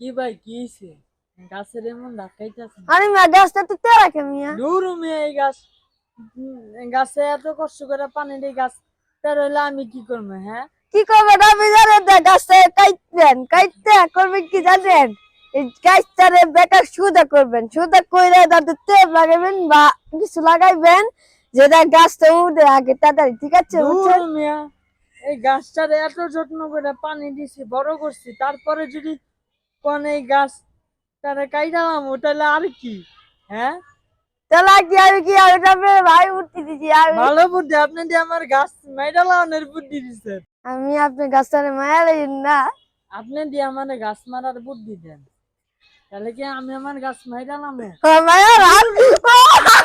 কি ভাই কি গাছের এমন ধাক্কাইতেছে আরে গাছটা তো তেরাকে মিয়া। দূর মেয়ে এই গাছ। গাছে এত কষ্ট করে পানি দিয়ে গাছ তার হইলে আমি কি করব হ্যাঁ? কি জানেন না গাছটা কাটবেন কাটতে করবেন কি জানেন? গাছটারে বেকার সুদা করবেন সুদা কইরা তাতে তেল লাগাবেন বা কিছু লাগাইবেন যেটা গাছটা উঠে আগে তাড়াতাড়ি ঠিক আছে? দূর এই গাছটার এত যত্ন করে পানি দিছি বড় করছি তারপরে যদি কোন এই গাছ তারা কাইডালাম তাহলে আর কি? হ্যাঁ? তাহলে কি আমি কি তবে ভাই উঠতে দিছি আমি ভালো বুদ্ধি আপনি দিয়ে আমার গাছ মাইডালানের বুদ্ধি দিচ্ছেন আমি আপনার গাছটারে লাগেন না। আপনি দিয়ে আমার গাছ মারার বুদ্ধি দেন। তাহলে কি আমি আমার গাছ মাইডালাম মায়া